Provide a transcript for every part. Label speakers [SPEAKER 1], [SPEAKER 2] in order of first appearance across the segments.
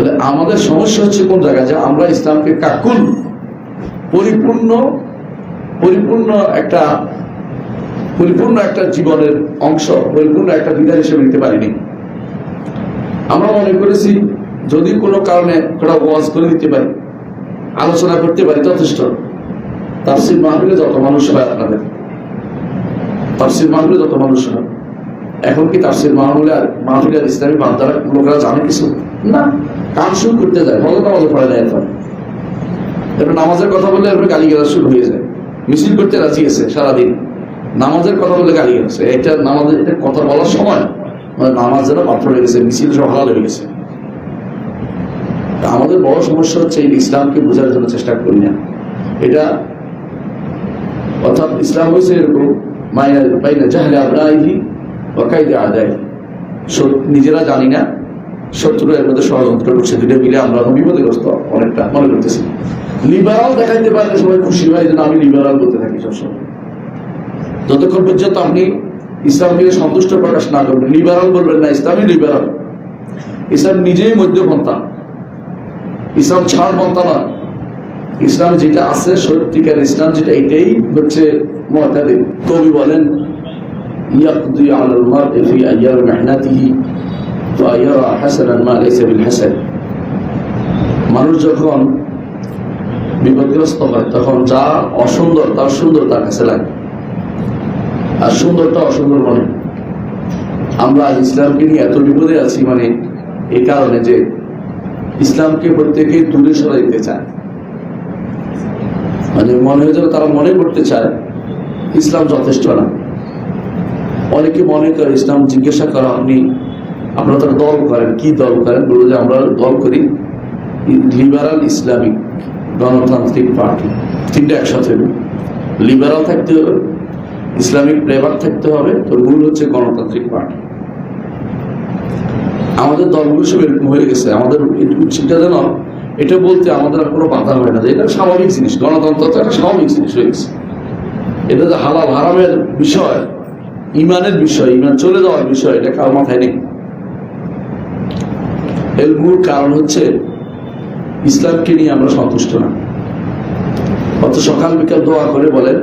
[SPEAKER 1] তাহলে আমাদের সমস্যা হচ্ছে কোন জায়গায়? যে আমরা ইসলামকে কাকুল পরিপূর্ণ পরিপূর্ণ একটা পরিপূর্ণ একটা জীবনের অংশ, পরিপূর্ণ একটা বিধান হিসেবে নিতে পারিনি। আমরা মনে করেছি, যদি কোনো কারণে একটা ওয়াজ করে দিতে পারি, আলোচনা করতে পারি, যথেষ্ট। তাফসির মাহফিলে যত মানুষ হয় আপনাদের, তাফসির মাহফিলে যত মানুষ হয়। এখন কি তাফসির মাহফিলে আর মাহফিলে আর ইসলামী বান্দারা, লোকেরা জানে কিছু? না। কান শুরু করতে যায় ভগত নামাজে পড়ে যায় এরপর। এরপর নামাজের কথা বললে এরপর গালি গালা শুরু হয়ে যায়। মিছিল করতে রাজি আছে সারাদিন। নামাজের কথা বলে গালি গেছে এটা নামাজের, এটা কথা বলার সময় মানে নামাজ যেন পাথর হয়ে গেছে, মিছিল সব হালাল হয়ে গেছে। আমাদের বড় সমস্যা হচ্ছে এই ইসলামকে বোঝার জন্য চেষ্টা করি না। এটা অর্থাৎ ইসলাম হয়েছে এরকম, মাইনা পাইনা জাহলে আবরাহি ওকাইদে আদায় নিজেরা জানি না শত্রু এর মধ্যে ষড়যন্ত্র করছে দুটো মিলে আমরা বিপদগ্রস্ত অনেকটা মনে করতেছি। লিবারাল দেখাইতে পারলে সবাই খুশি হয় যে না, আমি লিবারাল বলতে থাকি সবসময়। যতক্ষণ পর্যন্ত আপনি ইসলামকে সন্তুষ্ট প্রকাশ না করবেন লিবারাল বলবেন না ইসলামই লিবারাল ইসলাম নিজেই মধ্যপন্থা। ইসলাম ছাড় পন্থা নয়। ইসলাম যেটা আছে সত্যিকার ইসলাম যেটা এটাই হচ্ছে মতাদিন কবি বলেন ইয়াকদি আলাল মার'i ফি আইয়াম মেহনাতিহি। মানুষ যখন বিপদগ্রস্ত হয়, তখন যা অসুন্দর, তার সুন্দর তার কাছে লাগে। আর সুন্দরটা অসুন্দর মনে? আমরা ইসলামকে নিয়ে এত বিপদে আছি মানে এই কারণে যে ইসলামকে প্রত্যেকে দূরে সরাই দিতে চায়। মানে মনে হয়ে যেন তারা মনে করতে চায়, ইসলাম যথেষ্ট না। অনেকে মনে করে, ইসলাম জিজ্ঞাসা করা, আপনি আপনারা তারা দল করেন, কি দল করেন? বলব যে আমরা দল করি লিবারাল ইসলামিক গণতান্ত্রিক পার্টি তিনটা একসাথে লিবারাল থাকতে হবে ইসলামিক ফ্লেভার থাকতে হবে, তো মূল হচ্ছে গণতান্ত্রিক পার্টি আমাদের দলগুলো সব এরকম হয়ে গেছে। আমাদের উচিতটা যেন এটা বলতে আমাদের আর কোনো বাধা হয় না যে এটা স্বাভাবিক জিনিস। গণতন্ত্র তো একটা স্বাভাবিক জিনিস হয়ে গেছে। এটা যে হালাল হারামের বিষয়, ইমানের বিষয়, ইমান চলে যাওয়ার বিষয়, এটা কারও মাথায় নেই। এর মূল কারণ হচ্ছে ইসলামকে নিয়ে আমরা সন্তুষ্ট না। অত সকাল বিকাল দোয়া করে বলেন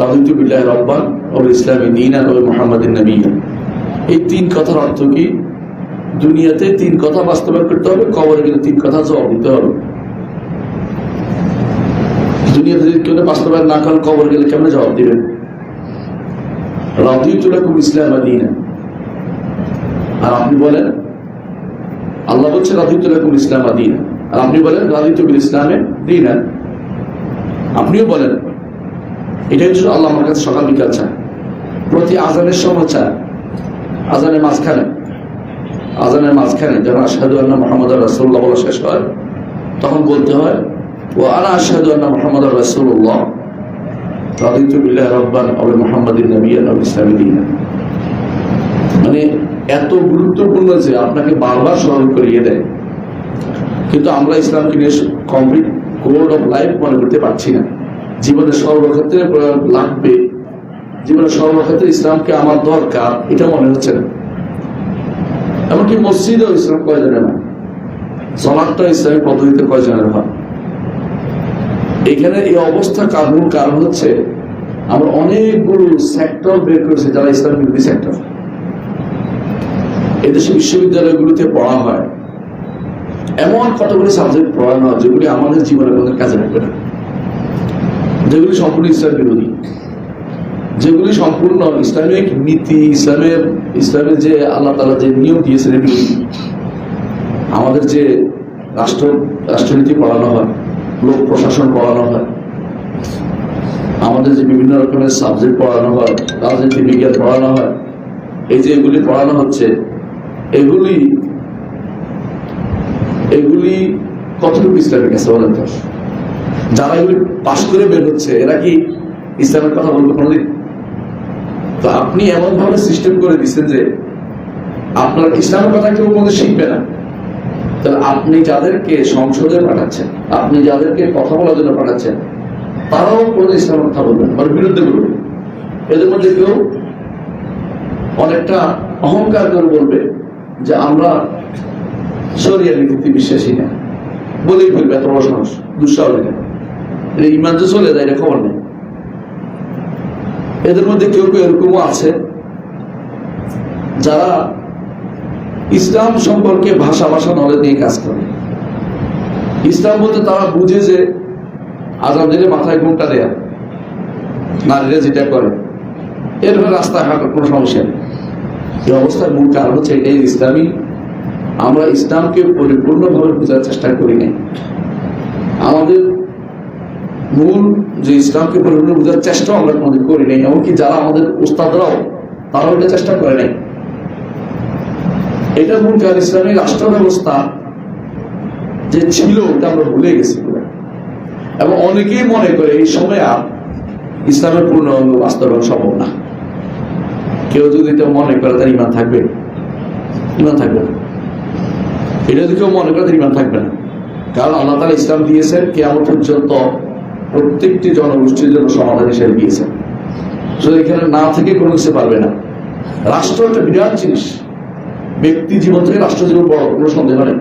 [SPEAKER 1] রাজনীতি বিল্লাহ রব্বান ও ইসলামী দিনা ও মোহাম্মদিন নবীন এই তিন কথার অর্থ কি? দুনিয়াতে তিন কথা বাস্তবায়ন করতে হবে, কবরে গেলে তিন কথা জবাব দিতে হবে। দুনিয়াতে যদি কেউ বাস্তবায়ন না করেন কবর গেলে কেমন জবাব দিবেন ইসলাম আর আপনি বলেন আল্লাহ বলছে রাদিতুলাকুম ইসলাম দিনা। আর আপনি বলেন রাদিতুল ইসলামে দিনা আপনিও বলেন। এটাই শুধু আল্লাহ আমার কাছে সকাল বিকাল চায়। প্রতি আজানের সময় চায়। আজানের মাঝখানে। আজানের মাঝখানে যখন আশহাদু আন্না মোহাম্মদ রাসুল্লাহ বলা শেষ হয়, তখন বলতে হয় ও আনা আশহাদু আন্না মোহাম্মদ রাসুল্লাহ রাদিতু বিল্লাহ রব্বান, আবু মুহাম্মাদিন নবিয়ান আবু ইসলামী মানে এত গুরুত্বপূর্ণ যে আপনাকে বারবার স্মরণ করিয়ে দেয়। কিন্তু আমরা ইসলামকে নিয়ে কমপ্লিট কোড অফ লাইফ মনে করতে পারছি না। জীবনের সর্বক্ষেত্রে লাগবে। জীবনের সর্বক্ষেত্রে ইসলামকে আমার দরকার, এটা মনে হচ্ছে না। এমনকি মসজিদেও ইসলাম কয়জনের না সলাটটা ইসলামী পদ্ধতিতে কয়জনের হয়? এখানে এই অবস্থা কারণ কারণ হচ্ছে, আমরা অনেকগুলো সেক্টর বের করেছি যারা ইসলাম বিরোধী সেক্টর এদেশে বিশ্ববিদ্যালয়গুলোতে পড়া হয়। এমন কতগুলি সাবজেক্ট পড়ানো হয় যেগুলি আমাদের জীবনে কোনো কাজে লাগবে না। যেগুলি সম্পূর্ণ ইসলাম বিরোধী। যেগুলি সম্পূর্ণ ইসলামিক নীতি, ইসলামের ইসলামের যে আল্লাহ তালা যে নিয়ম দিয়েছেন বিরোধী আমাদের যে রাষ্ট্র, রাষ্ট্রনীতি পড়ানো হয়, লোক প্রশাসন পড়ানো হয়, আমাদের যে বিভিন্ন রকমের সাবজেক্ট পড়ানো হয়, রাজনীতি, বিজ্ঞান পড়ানো হয়, এই যে এগুলি পড়ানো হচ্ছে এগুলি এগুলি কতটুকু ইসলামের কাছে বলেন তো যারা এগুলি পাশ করে বের হচ্ছে, এরা কি ইসলামের কথা বলবে কোনোদিন তো আপনি এমন ভাবে সিস্টেম করে দিচ্ছেন যে আপনার ইসলামের কথা কেউ মধ্যে শিখবে না। তাহলে আপনি যাদেরকে সংসদে পাঠাচ্ছেন, আপনি যাদেরকে কথা বলার জন্য পাঠাচ্ছেন, তারাও কোনো ইসলামের কথা বলবেন মানে বিরুদ্ধে বলবে এদের মধ্যে কেউ অনেকটা অহংকার করে বলবে যে আমরা সরিয়া নীতিতে বিশ্বাসী না বলেই ফেলবে এত বড় সাহস, দুঃসাহস এটা। এটা ইমান যে চলে যায়, এটা খবর নেই। এদের মধ্যে কেউ কেউ এরকমও আছে, যারা ইসলাম সম্পর্কে ভাষা ভাষা নলেজ নিয়ে কাজ করে। ইসলাম বলতে তারা বুঝে যে আজাদ দিলে মাথায় ঘুমটা দেয়া, নারীরা যেটা করে এরপরে রাস্তায় হাঁটার কোনো সমস্যা নেই। এই অবস্থার মূল কারণ হচ্ছে এই ইসলামী, আমরা ইসলামকে পরিপূর্ণভাবে বোঝার চেষ্টা করি নাই। আমাদের মূল যে ইসলামকে পরিপূর্ণ বোঝার চেষ্টা আমরা কোনোদিন করি নাই, এমনকি যারা আমাদের উস্তাদরাও তারাও এটা চেষ্টা করে নাই। এটা মূল কারণ ইসলামী রাষ্ট্র ব্যবস্থা যে ছিল ওটা আমরা ভুলে গেছি। এবং অনেকেই মনে করে এই সময় আর ইসলামের পূর্ণ বাস্তবায়ন সম্ভব না। কেউ যদি এটা মনে করে তার ইমান থাকবে? ইমান থাকবে না। এটা যদি কেউ মনে করে তার ইমান থাকবে না। কারণ আল্লাহ তালা ইসলাম দিয়েছেন কেমন পর্যন্ত প্রত্যেকটি জনগোষ্ঠীর জন্য সমাধান হিসেবে দিয়েছেন। শুধু এখানে না থেকে কোনো কিছু পারবে না। রাষ্ট্র একটা বিরাট জিনিস। ব্যক্তি জীবন থেকে রাষ্ট্র জীবন বড়, কোনো সন্দেহ নেই।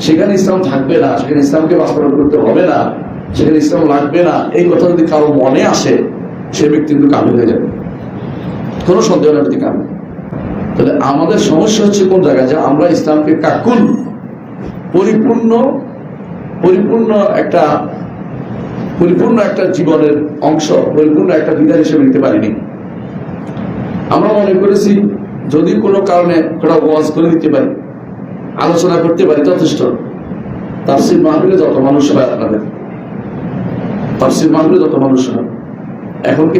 [SPEAKER 1] সেখানে ইসলাম থাকবে না, সেখানে ইসলামকে বাস্তবায়ন করতে হবে না, সেখানে ইসলাম লাগবে না। এই কথা যদি কারও মনে আসে, সে ব্যক্তি কিন্তু কামিল হয়ে যাবে। কোনো সন্দেহ ব্যক্তি কামিল তাহলে আমাদের সমস্যা হচ্ছে কোন জায়গায়? যে আমরা ইসলামকে কাকুন, পরিপূর্ণ পরিপূর্ণ একটা পরিপূর্ণ একটা জীবনের অংশ, পরিপূর্ণ একটা বিধান হিসেবে নিতে পারিনি। আমরা মনে করেছি, যদি কোনো কারণে একটা ওয়াজ করে দিতে পারি, আলোচনা করতে পারি, যথেষ্ট। তাফসির মাহফিলে যত মানুষ হয় আপনাদের। তাফসির মাহফিলে যত মানুষ হয়। এখন কি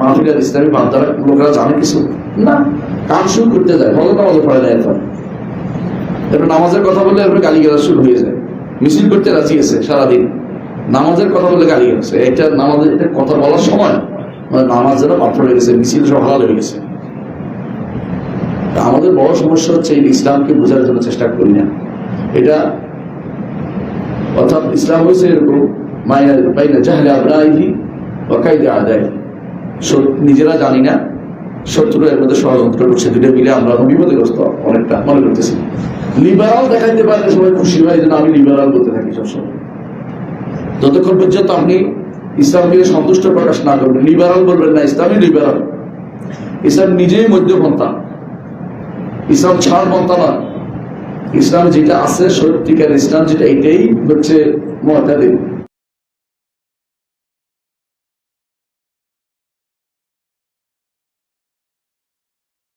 [SPEAKER 1] মাহফিলে আর ইসলামী বান্দারা লোকেরা জানে কিছু? না। কাম শুরু করতে যায় ফলে নামাজে পড়ে না এখন এরপর নামাজের কথা বললে এরপর গালি গালা শুরু হয়ে যায়। মিছিল করতে রাজি আছে সারাদিন। নামাজের কথা বলে গালি গেছে এটা নামাজের এটা কথা বলার সময় মানে নামাজ যেন পাথর হয়ে গেছে, মিছিল সব হালাল হয়ে গেছে। আমাদের বড় সমস্যা হচ্ছে এই ইসলামকে বোঝার জন্য চেষ্টা করি না। এটা অর্থাৎ ইসলাম হয়েছে এরকম, মাইনা বাইনা জাহলে আবরাইহি ওয়াকাইদে আদায় নিজেরা জানি না শত্রু এর মধ্যে ষড়যন্ত্র করছে দুটো মিলে আমরা বিপদগ্রস্ত অনেকটা মনে করতেছি। লিবারাল দেখাইতে পারলে সবাই খুশি হয় যেন আমি লিবারাল বলতে থাকি সবসময়। যতক্ষণ পর্যন্ত আপনি ইসলামকে সন্তুষ্ট প্রকাশ না করবেন লিবারাল বলবেন না, ইসলামই লিবারাল ইসলাম নিজেই মধ্যপন্থা। ইসলাম ছাড় পন্থা নয়। ইসলাম যেটা আছে সত্যিকার ইসলাম যেটা, এটাই হচ্ছে মহাতাদের